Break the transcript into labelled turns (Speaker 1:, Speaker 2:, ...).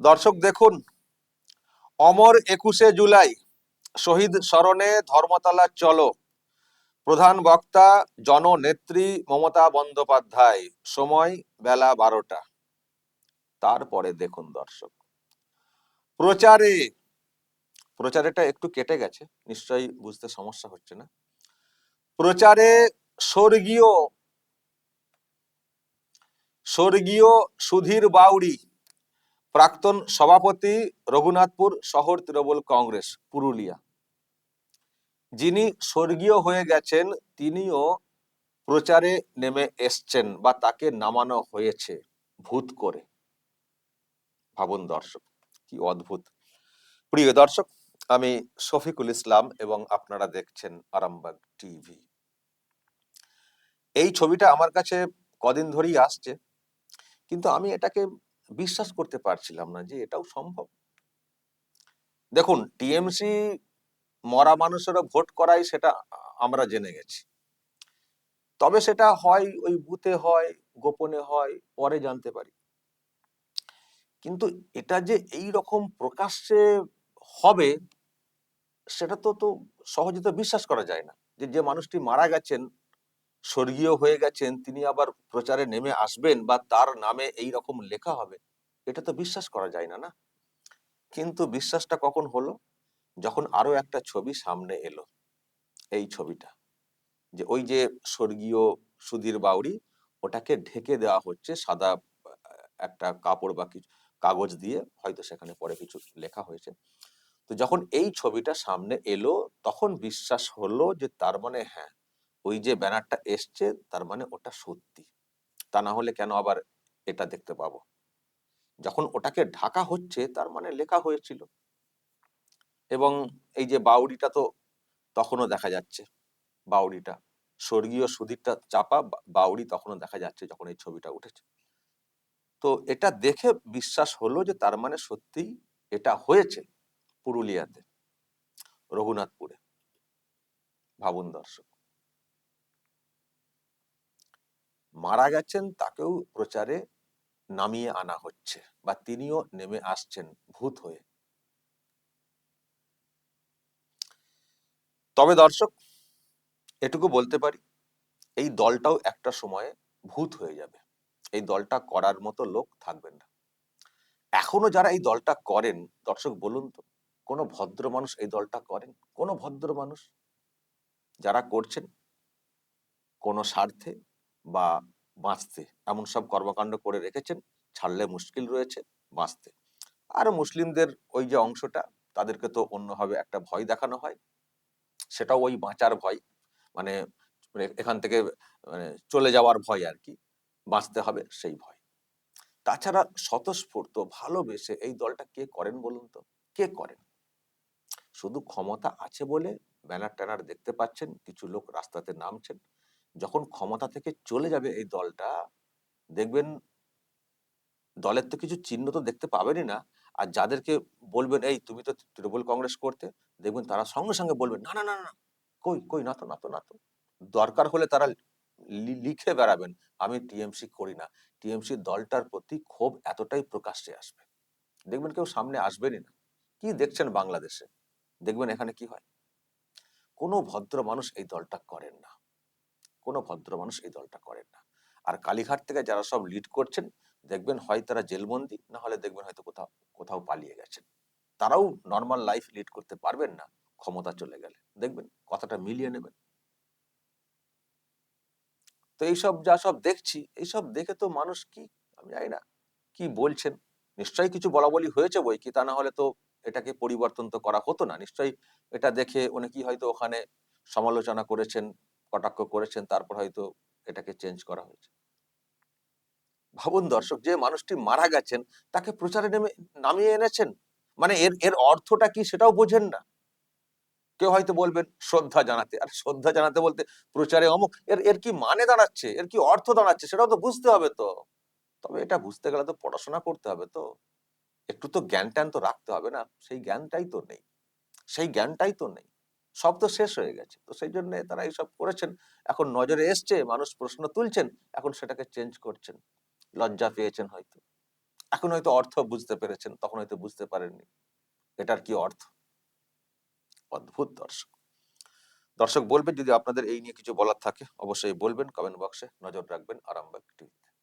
Speaker 1: দর্শক দেখুন, অমর একুশে জুলাই, শহীদ স্মরণে ধর্মতলা চলো। প্রধান বক্তা, জননেত্রী মমতা বন্দ্যোপাধ্যায়, সময় বেলা বারোটা। তারপরে দেখুন দর্শক। প্রচারে, প্রচারেটা একটু কেটে গেছে, নিশ্চয়ই বুঝতে সমস্যা হচ্ছে না। প্রচারে স্বর্গীয় স্বর্গীয় সুধীর বাউড়ি প্রাক্তন সভাপতি রঘুনাথপুর শহর তৃণমূল কংগ্রেস, পুরুলিয়া। যিনি স্বর্গীয় হয়ে গেছেন, তিনিও প্রচারে নেমে এসছেন বা তাকে নামানো হয়েছে ভূত করে। ভাবুন দর্শক, কি অদ্ভুত। প্রিয় দর্শক, আমি শফিকুল ইসলাম এবং আপনারা দেখছেন আরামবাগ টিভি। এই ছবিটা আমার কাছে কদিন ধরেই আসছে, কিন্তু আমি এটাকে বিশ্বাস করতে পারছিলাম না যে এটাও সম্ভব। দেখুন টিএমসি মরা মানুষেরা ভোট করাই সেটা আমরা জেনে গেছি। তবে সেটা হয়, ওই বুথে হয়, গোপনে হয়, পরে জানতে পারি। কিন্তু এটা যে এই রকম প্রকাশ্যে হবে, সেটা তো তো সহজে তো বিশ্বাস করা যায় না। যে যে মানুষটি মারা গেছেন স্বর্গীয় হয়ে গেছেন, তিনি আবার প্রচারে নেমে আসবেন বা তার নামে এই রকম লেখা হবে, এটা তো বিশ্বাস করা যায় না না? কিন্তু বিশ্বাসটা কখন হলো? যখন আরও একটা ছবি সামনে এলো, এই ছবিটা, যে ওই যে স্বর্গীয় সুধীর বাউরি ওটাকে ঢেকে দেওয়া হচ্ছে সাদা, একটা কাপড় বা কিছু, কাগজ দিয়ে, হয়তো সেখানে পরে কিছু লেখা হয়েছে। তো যখন এই ছবিটা সামনে এলো, তখন বিশ্বাস হলো যে তার মানে হ্যাঁ ওই যে ব্যানারটা এসছে, তার মানে ওটা সত্যি। তা না হলে কেন আবার এটা দেখতে পাবো? যখন ওটাকে ঢাকা হচ্ছে, তার মানে লেখা হয়েছিল। এবং এই যে বাউরিটা তো তখনও দেখা যাচ্ছে বাউরিটা স্বর্গীয় সুধীরটা চাপা বাউরি তখনও দেখা যাচ্ছে যখন এই ছবিটা উঠেছে। তো এটা দেখে বিশ্বাস হলো যে তার মানে সত্যিই এটা হয়েছে পুরুলিয়াতে, রঘুনাথপুরে। ভাবুন দর্শক। মারা গেছেন, তাকেও প্রচারে নামিয়ে আনা হচ্ছে বা তিনিও নেমে আসছেন ভূত হয়ে। তবে দর্শক, এটুকু বলতে পারি, এই দলটাও একটা সময়ে ভূত হয়ে যাবে। এই দলটা করার মতো লোক থাকবেন না। এখনও যারা এই দলটা করেন, দর্শক বলুন তো, কোনো ভদ্র মানুষ এই দলটা করেন? কোনো ভদ্র মানুষ? যারা করছেন? কোনো স্বার্থে? বা বাঁচতে। এমন সব কর্মকাণ্ড করে রেখেছেন, ছাড়লে মুশকিল রয়েছে, বাঁচতে। আর মুসলিমদের ওই যে অংশটা, তাদেরকে তো অন্যভাবে একটা ভয় দেখানো হয়। সেটাও ওই বাঁচার ভয় মানে মানে এখান থেকে মানে চলে যাওয়ার ভয় আর কি, বাঁচতে হবে সেই ভয়। তাছাড়া স্বতঃস্ফূর্ত ভালোবেসে এই দলটা কে করেন বলুন তো? কে করেন? শুধু ক্ষমতা আছে বলে ব্যানার ট্যানার দেখতে পাচ্ছেন, কিছু লোক রাস্তাতে নামছেন যখন ক্ষমতা থেকে চলে যাবে এই দলটা, দেখবেন দলের তো কিছু চিহ্ন তো দেখতে পাবেনই না। আর যাদেরকে বলবেন, এই তুমি তো তৃণমূল কংগ্রেস করতে, দেখবেন তারা সঙ্গে সঙ্গে বলবেন না না না না কই কই, না তো না তো না তো। দরকার হলে তারা লিখে বেড়াবেন, আমি টিএমসি করি না। টিএমসি দলটার প্রতি ক্ষোভ এতটাই প্রকাশ্যে আসবে। দেখবেন কেউ সামনে আসবেনই না। কি দেখছেন বাংলাদেশে? দেখবেন এখানে কি হয়? কোনো ভদ্র মানুষ এই দলটা করেন না। কোনো ভদ্র মানুষ এই দলটা করেন না। আর কালীঘাট থেকে যারা সব লিড করছেন, দেখবেন হয় তারা জেলবন্দি, না হলে দেখবেন হয়তো কোথাও কোথাও পালিয়ে গেছেন। তারাও নর্মাল লাইফ লিড করতে পারবেন না, ক্ষমতা চলে গেলে। দেখবেন কথাটা মিলিয়ে নেবেন। তো এইসব যা সব দেখছি, এইসব দেখে তো মানুষ কি, আমি জানি না, কি বলছেন? নিশ্চয়ই কিছু বলা বলি হয়েছে বই কি? তা না হলে তো এটাকে পরিবর্তন তো করা হতো না। নিশ্চয়ই এটা দেখে অনেকেই হয়তো ওখানে সমালোচনা করেছেন কটাক্ষ করেছেন তারপর হয়তো এটাকে চেঞ্জ করা হয়েছে। ভাবুন দর্শক যে মানুষটি মারা গেছেন তাকে প্রচারে নেমে নামিয়ে এনেছেন? মানে এর এর অর্থটা কি সেটাও বোঝেন না। কেউ হয়তো বলবেন শ্রদ্ধা জানাতে। আর শ্রদ্ধা জানাতে বলতে প্রচারে অমুক এর এর কি মানে দাঁড়াচ্ছে? এর কি অর্থ দাঁড়াচ্ছে? সেটাও তো বুঝতে হবে তো। তবে এটা বুঝতে গেলে তো পড়াশোনা করতে হবে তো। একটু তো জ্ঞান ট্যান তো রাখতে হবে না সেই জ্ঞানটাই তো নেই। সেই জ্ঞানটাই তো নেই। সব তো শেষ হয়ে গেছে। তো সেই জন্য তারা এইসব করেছেন। এখন নজরে এসছে, মানুষ প্রশ্ন তুলছেন, এখন সেটাকে চেঞ্জ করছেন। লজ্জা পেয়েছেন হয়তো। এখন হয়তো অর্থ বুঝতে পেরেছেন, তখন হয়তো বুঝতে পারেননি। এটার কি অর্থ? অদ্ভুত দর্শক। দর্শক বলবেন যদি আপনাদের এই নিয়ে কিছু বলার থাকে, অবশ্যই বলবেন কমেন্ট বক্সে নজর রাখবেন, আরামবাগ টিভিতে